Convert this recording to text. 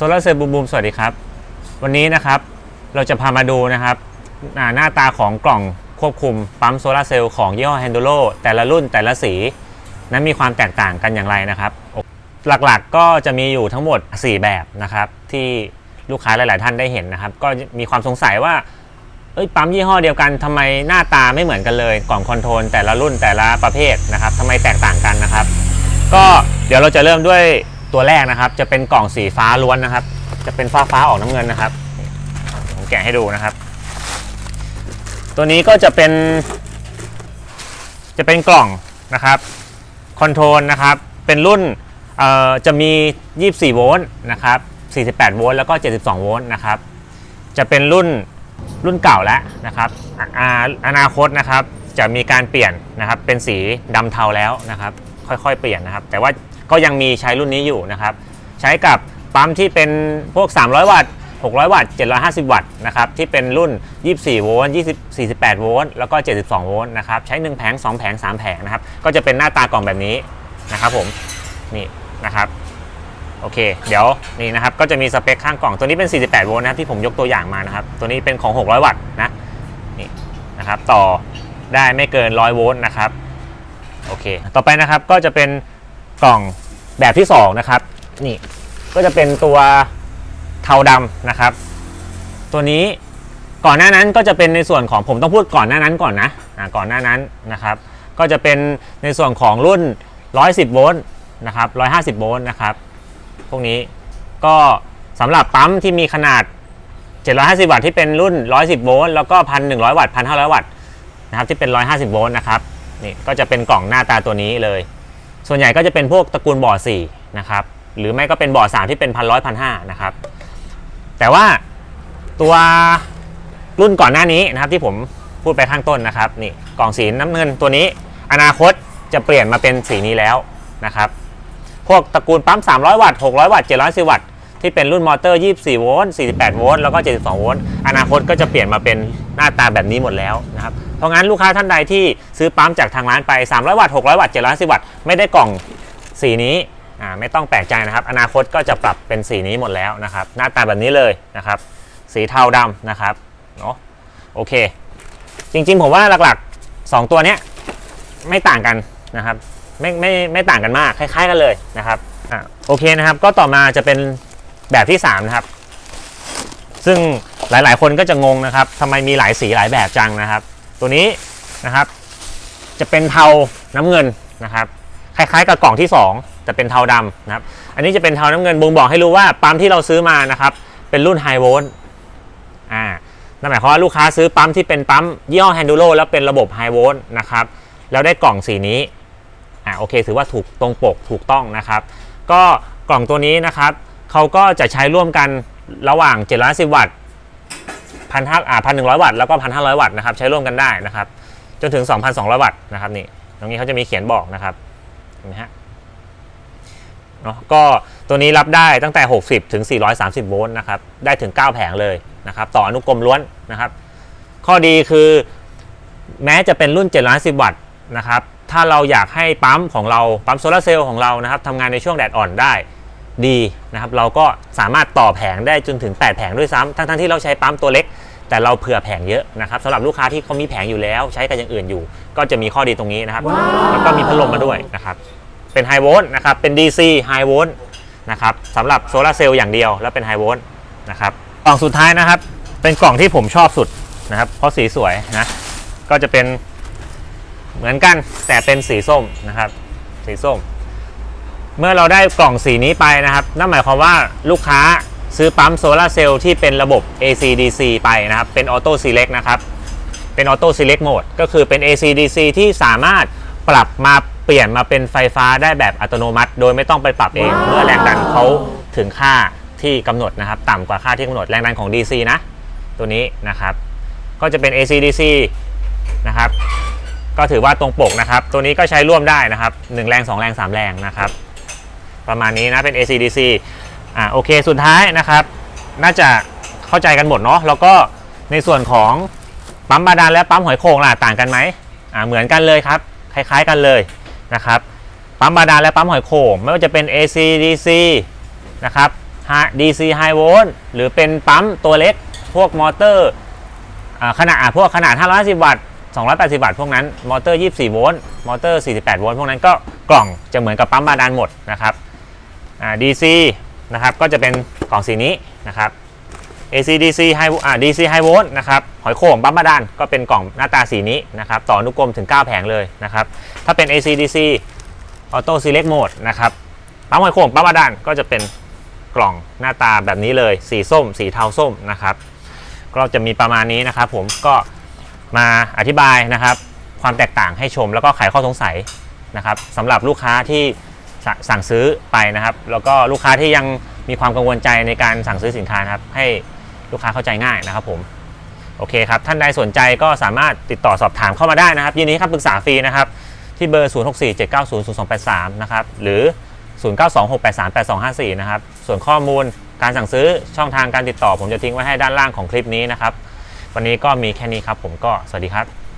โซลาร์เซลล์บูมบูมสวัสดีครับ วันนี้นะครับเราจะพามาดูนะครับ หน้าตาของกล่องควบคุมปั๊มโซลาร์เซลล์ของยี่ห้อ h a n d o l o แต่ละรุ่นแต่ละสี นั้นมีความแตกต่างกันอย่างไรนะครับ หลักๆก็จะมีอยู่ทั้งหมด 4 แบบนะครับ ที่ลูกค้าหลาย ๆ ท่านได้เห็นนะครับ ก็มีความสงสัยว่าเอ้ยปั๊มยี่ห้อเดียวกันทำไมหน้าตาไม่เหมือนกันเลย กล่องคอนโทรลแต่ละรุ่นแต่ละประเภทนะครับทำไมแตกต่างกันนะครับ ก็เดี๋ยวเราจะเริ่มด้วย ตัวแรกนะครับ จะเป็นกล่องสีฟ้าล้วนนะครับ จะเป็นฟ้าฟ้าๆออกน้ำเงินนะครับผมแกะให้ดูนะครับ ตัวนี้ก็จะเป็น จะเป็นกล่องนะครับคอนโทรลนะครับ เป็นรุ่นเอ่อจะมี 24 โวลต์นะครับ 48 โวลต์แล้วก็ 72 โวลต์นะครับ จะเป็นรุ่นรุ่นเก่าแล้วนะครับอ่าอ่าอนาคตนะครับ จะมีการเปลี่ยนนะครับ เป็นสีดำเทาแล้วนะครับ ค่อยๆ เปลี่ยนนะครับ แต่ว่าก็ยังมีใช้รุ่นนี้อยู่นะครับ ใช้กับปั๊มที่เป็นพวก 300 วัตต์ 600 วัตต์ 750 วัตต์นะครับ ที่เป็นรุ่น 24 โวลต์20 48 โวลต์ แล้วก็ 72 โวลต์นะครับ ใช้ 1 แผง 2 แผง 3 แผงนะครับ ก็จะเป็นหน้าตากล่องแบบนี้นะครับผม นี่นะครับ โอเค เดี๋ยวนี่นะครับ ก็จะมีสเปคข้างกล่อง ตัวนี้เป็น 48 โวลต์นะครับที่ผมยกตัวอย่างมานะครับ ตัวนี้เป็นของ 600 วัตต์นะ นี่นะครับ ต่อได้ไม่เกิน 100 โวลต์นะครับ โอเค ต่อไปนะครับก็จะเป็นกล่องแบบที่2นะครับนี่ก็จะเป็นตัวเทาดำนะครับ ตัวนี้ก่อนหน้านั้นก็จะเป็นในส่วนของผมต้องพูดก่อนหน้านั้นก่อนนะก่อนหน้านั้นนะครับ ก็จะเป็นในส่วนของรุ่น 110 โวลต์นะครับ 150 โวลต์นะครับ พวกนี้ก็สำหรับปั๊มที่มีขนาด 750 วัตต์ที่เป็นรุ่น 110 โวลต์แล้วก็ 1,100 วัตต์ 1,500 วัตต์นะครับที่เป็น 150 โวลต์นะครับ นี่ก็จะเป็นกล่องหน้าตาตัวนี้เลย ส่วนใหญ่ก็จะเป็นพวกตระกูลบ่อ4นะครับหรือไม่ก็เป็นบ่อร์ด3ที่เป็นพันร้อยพันห้านะครับแต่ว่าตัวรุ่นก่อนหน้านี้นะครับที่ผมพูดไปข้างต้นนะครับนี่กล่องสีน้ำเงินตัวนี้ อนาคตจะเปลี่ยนมาเป็นสีนี้แล้วนะครับพวกตระกูลปั๊ม 300 วัตต์ 600 วัตต์710วัตต์ ที่เป็นรุ่นมอเตอร์ 24 โวลต์ 48 โวลต์ แล้วก็ 72 โวลต์ อนาคตก็จะเปลี่ยนมาเป็นหน้าตาแบบนี้หมดแล้วนะครับ เพราะงั้นลูกค้าท่านใดที่ซื้อปั๊มจากทางร้านไป 300 วัตต์ 600 วัตต์ 710 วัตต์ ไม่ได้กล่องสีนี้ไม่ต้องแปลกใจนะครับ อนาคตก็จะปรับเป็นสีนี้หมดแล้วนะครับ หน้าตาแบบนี้เลยนะครับ สีเทาดำนะครับ เนาะโอเค จริงๆผมว่าหลักๆ 2 ตัวเนี้ยไม่ต่างกันนะครับ ไม่ไม่ไม่ต่างกันมาก คล้าย ๆ กันเลยนะครับ อะ โอเคนะครับ ก็ต่อมาจะเป็น แบบที่3นะครับ ซึ่งหลายๆ คนก็จะงงนะครับทำไมมีหลายสีหลายแบบจังนะครับ ตัวนี้นะครับ จะเป็นเทาน้ำเงินนะครับ คล้ายๆ กับกล่องที่ 2 แต่เป็นเทาดำนะครับ อันนี้จะเป็นเทาน้ำเงินบ่งบอกให้รู้ว่าปั๊มที่เราซื้อมานะครับ เป็นรุ่นไฮโวลต์อ่านั่นหมายความว่าลูกค้าซื้อปั๊มที่เป็นปั๊มยี่ห้อแฮนดูโ o แล้วเป็นระบบไฮโวลต์นะครับ แล้วได้กล่องสีนี้อ่าโอเค ถือว่าถูกตรงปกถูกต้องนะครับ ก็กล่องตัวนี้นะครับ เขาก็จะใช้ร่วมกันระหว่าง 710 วัตต์พันห้าอ่าพันหนึ่งร้อยวัตต์แล้วก็พันห้าร้อยวัตต์นะครับใช้ร่วมกันได้นะครับ จนถึง 2,200 วัตต์นะครับนี่ตรงนี้เขาจะมีเขียนบอกนะครับเห็นไหมฮะเนาะก็ตัวนี้รับได้ตั้งแต่ 60 ถึง 430 โวลต์นะครับได้ถึง 9 แผงเลยนะครับต่ออนุกรมล้วนนะครับ ข้อดีคือแม้จะเป็นรุ่น 710 วัตต์นะครับถ้าเราอยากให้ปั๊มของเราปั๊มโซลาร์เซลล์ของเรานะครับทำงานในช่วงแดดอ่อนได้ ดีนะครับเราก็สามารถต่อแผงได้จนถึง 8 แผงด้วยซ้ำทั้งๆที่เราใช้ปั๊มตัวเล็ก แต่เราเผื่อแผงเยอะนะครับสำหรับลูกค้าที่เขามีแผงอยู่แล้ว ใช้กันอย่างอื่นอยู่ ก็จะมีข้อดีตรงนี้นะครับ แล้วก็มีพัดลมมาด้วยนะครับเป็นไฮโวลต์นะครับเป็น DC ไฮโวลต์นะครับสำหรับโซลาร์เซลล์อย่างเดียวแล้วเป็นไฮโวลต์นะครับกล่องสุดท้ายนะครับ เป็นกล่องที่ผมชอบสุดนะครับ เพราะสีสวยนะก็จะเป็นเหมือนกันแต่เป็นสีส้มนะครับ สีส้ม เมื่อเราได้กล่องสีนี้ไปนะครับ นั่นหมายความว่าลูกค้าซื้อปั๊มโซลาร์เซลล์ที่เป็นระบบ AC DC ไปนะครับ เป็นออโต้ซีเล็กนะครับ เป็นออโต้ซีเล็กโหมดก็คือเป็น AC DC ที่สามารถปรับมาเปลี่ยนมาเป็นไฟฟ้าได้แบบอัตโนมัติ โดยไม่ต้องไปปรับเอง เมื่อแรงดันเขาถึงค่าที่กำหนดนะครับ ต่ำกว่าค่าที่กำหนดแรงดันของ DC นะ ตัวนี้นะครับ ก็จะเป็น AC DC นะครับ ก็ถือว่าตรงปกนะครับ ตัวนี้ก็ใช้ร่วมได้นะครับ 1 แรง 2 แรง 3 แรงนะครับ ประมาณนี้นะเป็น ACDC อ่าโอเคสุดท้ายนะครับ น่าจะเข้าใจกันหมดเนาะแล้วก็ในส่วนของปั๊มบาดาลและปั๊มหอยโข่งล่ะต่างกันไหมอ่าเหมือนกันเลยครับ คล้ายๆกันเลยนะครับปั๊มบาดาลและปั๊มหอยโข่งไม่ว่าจะเป็น ACDC นะครับ DC High Volt หรือเป็นปั๊มตัวเล็กพวกมอเตอร์อ่าขนาดพวกขนาด 550 วัตต์ 280 วัตต์พวกนั้น มอเตอร์ 24 โวลต์ มอเตอร์ 48 โวลต์ พวกนั้นก็กล่องจะเหมือนกับปั๊มบาดาลหมดนะครับ อ่า DC นะครับก็จะเป็นกล่องสีนี้นะครับ AC DC High อ่า DC High Volt นะครับหอยโข่งปั๊มบาดาลก็เป็นกล่องหน้าตาสีนี้นะครับต่ออนุกรมถึง 9 แผงเลยนะครับถ้าเป็น AC DC Auto Select Mode นะครับปั๊มหอยโข่งปั๊มบาดาลก็จะเป็นกล่องหน้าตาแบบนี้เลย สีส้ม สีเทาส้มนะครับ ก็จะมีประมาณนี้นะครับ ผมก็มาอธิบายนะครับ ความแตกต่างให้ชมแล้วก็ไขข้อสงสัยนะครับสำหรับลูกค้าที่ สสั่งซื้อไปนะครับ แล้วก็ลูกค้าที่ยังมีความกังวลใจในการสั่งซื้อสินค้านะครับ ให้ลูกค้าเข้าใจง่ายนะครับผมโอเคครับ ท่านใดสนใจก็สามารถติดต่อสอบถามเข้ามาได้นะครับ ยินดีให้คำปรึกษาฟรีนะครับ ที่เบอร์ 0647900283 นะครับ หรือ 0926838254 นะครับ ส่วนข้อมูลการสั่งซื้อช่องทางการติดต่อ ผมจะทิ้งไว้ให้ด้านล่างของคลิปนี้นะครับ วันนี้ก็มีแค่นี้ครับ ผมก็สวัสดีครับ